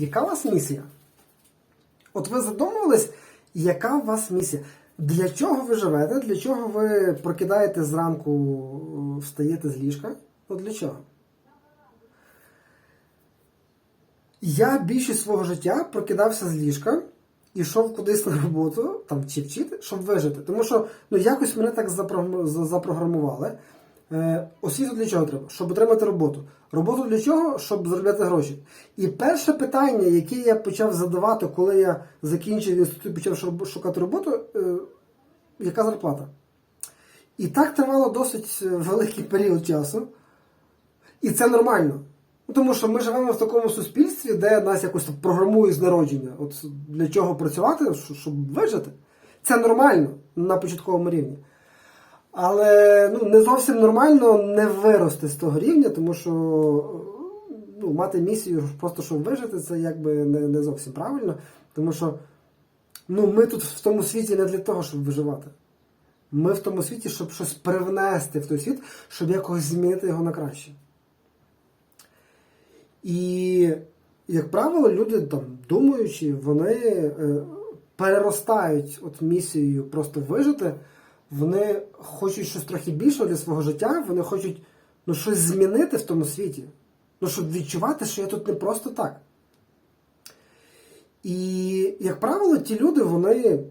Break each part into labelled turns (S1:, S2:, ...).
S1: яка у вас місія? От ви задумувались, яка у вас місія? Для чого ви живете? Для чого ви прокидаєте зранку, е, встаєте з ліжка? От для чого? Я більшість свого життя прокидався з ліжка, ішов кудись на роботу, там чи вчити, щоб вижити. Тому що ну, якось мене так запрограмували. Е, освіту для чого треба? Щоб отримати роботу. Роботу для чого? Щоб заробляти гроші. І перше питання, яке я почав задавати, коли я закінчив інститут і почав шукати роботу, е, яка зарплата? І так тривало досить е, великий період часу. І це нормально. Ну, тому що ми живемо в такому суспільстві, де нас якось програмують з народження. От для чого працювати, щоб вижити. Це нормально на початковому рівні. Але ну, не зовсім нормально не вирости з того рівня, тому що ну, мати місію просто щоб вижити, це якби не, не зовсім правильно. Тому що ну, ми тут в тому світі не для того, щоб виживати. Ми в тому світі, щоб щось привнести в той світ, щоб якось змінити його на краще. І, як правило, люди там думаючи, вони е, переростають от місією просто вижити, вони хочуть щось трохи більше для свого життя, вони хочуть ну, щось змінити в тому світі. Ну, щоб відчувати, що я тут не просто так. І, як правило, ті люди, вони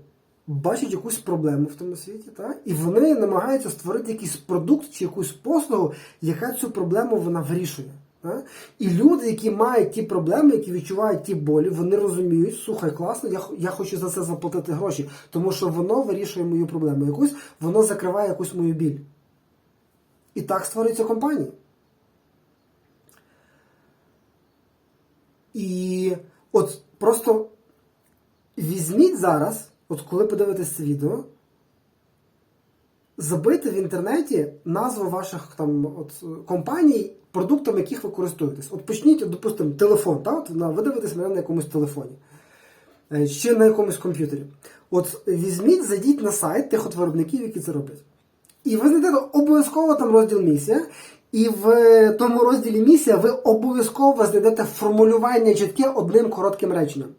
S1: бачать якусь проблему в тому світі, так? і вони намагаються створити якийсь продукт чи якусь послугу, яка цю проблему вона вирішує. Так? І люди, які мають ті проблеми, які відчувають ті болі, вони розуміють, слухай, класно, я, я хочу за це заплатити гроші, тому що воно вирішує мою проблему якусь, воно закриває якусь мою біль. І так створюються компанії. І от просто візьміть зараз, от коли подивитесь це відео, забити в інтернеті назву ваших там от компаній, продуктами яких ви користуєтесь. От почніть, допустимо, телефон, та? От, ви дивитесь мене на якомусь телефоні. Е, Ще на якомусь комп'ютері. От візьміть, зайдіть на сайт тих от виробників, які це роблять. І ви знайдете обов'язково там розділ місія. І в тому розділі місія ви обов'язково знайдете формулювання чітке одним коротким реченням.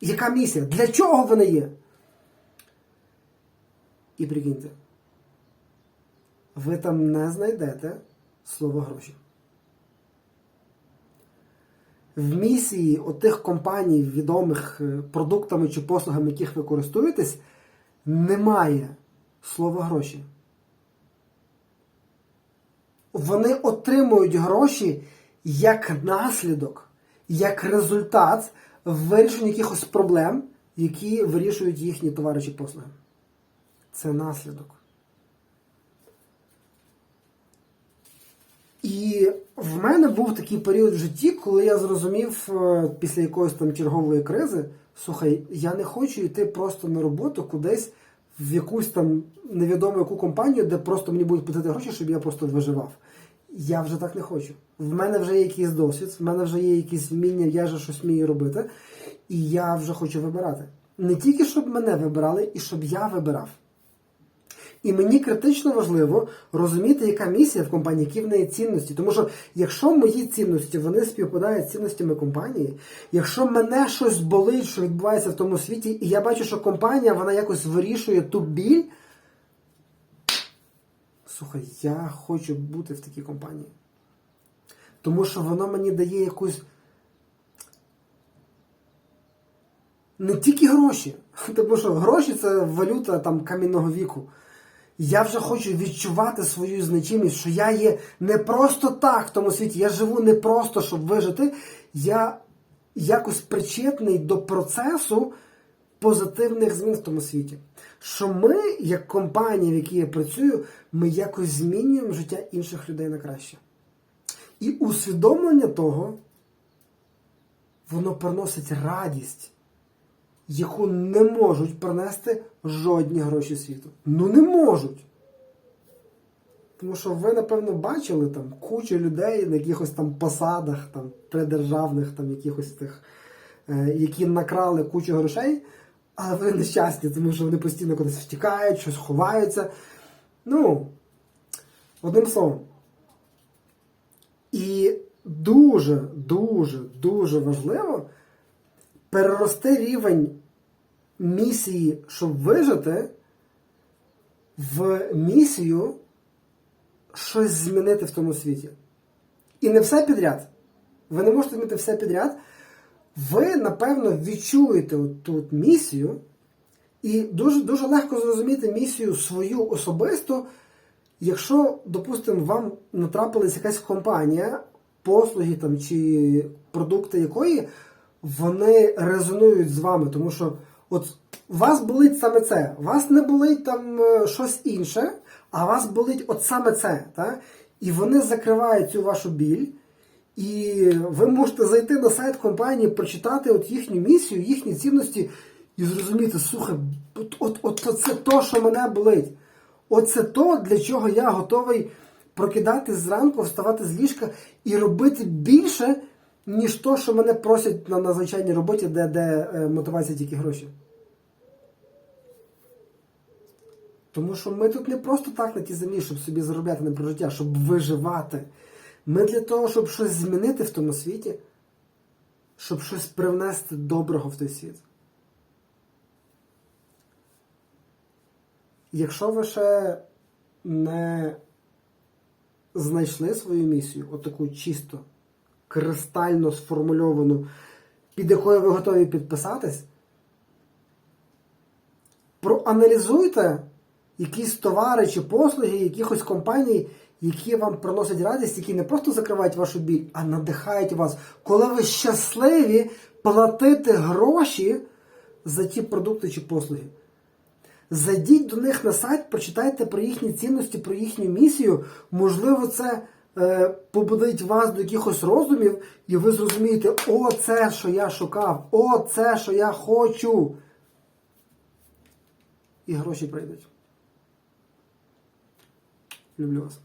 S1: Яка місія? Для чого вона є? І прикиньте, ви там не знайдете слово гроші. В місії отих компаній, відомих е, продуктами чи послугами, яких ви користуєтесь, немає слова гроші. Вони отримують гроші як наслідок, як результат вирішення якихось проблем, які вирішують їхні товариші послуги. Це наслідок. І в мене був такий період в житті, коли я зрозумів е, після якоїсь там чергової кризи, слухай, я не хочу йти просто на роботу кудись в якусь там невідому яку компанію, де просто мені будуть платити гроші, щоб я просто виживав. Я вже так не хочу. В мене вже є якийсь досвід, в мене вже є якісь вміння, я вже щось вмію робити, і я вже хочу вибирати. Не тільки щоб мене вибирали, і щоб я вибирав. І мені критично важливо розуміти, яка місія в компанії, які в неї цінності. Тому що якщо мої цінності вони співпадають з цінностями компанії, якщо мене щось болить, що відбувається в тому світі, і я бачу, що компанія вона якось вирішує ту біль. Слухай, я хочу бути в такій компанії. Тому що воно мені дає якусь. Не тільки гроші. Тому що гроші це валюта там камінного віку. Я вже хочу відчувати свою значимість, що я є не просто так в тому світі. Я живу не просто, щоб вижити. Я якось причетний до процесу позитивних змін в тому світі. Що ми, як компанія, в якій я працюю, ми якось змінюємо життя інших людей на краще. І усвідомлення того, воно приносить радість яку не можуть принести жодні гроші світу. Ну не можуть. Тому що ви, напевно, бачили там кучу людей на якихось там посадах, там придержавних, там якихось тих, е, які накрали кучу грошей, але вони нещасні, тому що вони постійно кудись втікають, щось ховаються. Ну, одним словом. І дуже, дуже, дуже важливо перерости рівень місії, щоб вижити, в місію щось змінити в тому світі. І не все підряд. Ви не можете змінити все підряд. Ви, напевно, відчуєте тут місію, і дуже, дуже легко зрозуміти місію свою особисту, якщо, допустимо, вам натрапилась якась компанія, послуги там, чи продукти якої вони резонують з вами, тому що от вас болить саме це, вас не болить там е, щось інше, а вас болить от саме це. Та? І вони закривають цю вашу біль. І ви можете зайти на сайт компанії, прочитати от їхню місію, їхні цінності і зрозуміти, слухай, от, от, от це то, що мене болить. Оце то, для чого я готовий прокидатись зранку, вставати з ліжка і робити більше, ніж то, що мене просять на, на звичайній роботі, де, де е, мотивація тільки гроші. Тому що ми тут не просто так на тій землі, щоб собі заробляти на прожиття, щоб виживати. Ми для того, щоб щось змінити в тому світі, щоб щось привнести доброго в той світ. Якщо ви ще не знайшли свою місію, отаку чисто, кристально сформульовану, під якою ви готові підписатись, проаналізуйте якісь товари чи послуги якихось компаній, які вам приносять радість, які не просто закривають вашу біль, а надихають вас, коли ви щасливі платити гроші за ті продукти чи послуги. Зайдіть до них на сайт, прочитайте про їхні цінності, про їхню місію. Можливо, це побудить вас до якихось розумів, і ви зрозумієте, о, це, що я шукав, о, це, що я хочу. І гроші прийдуть. Люблю вас.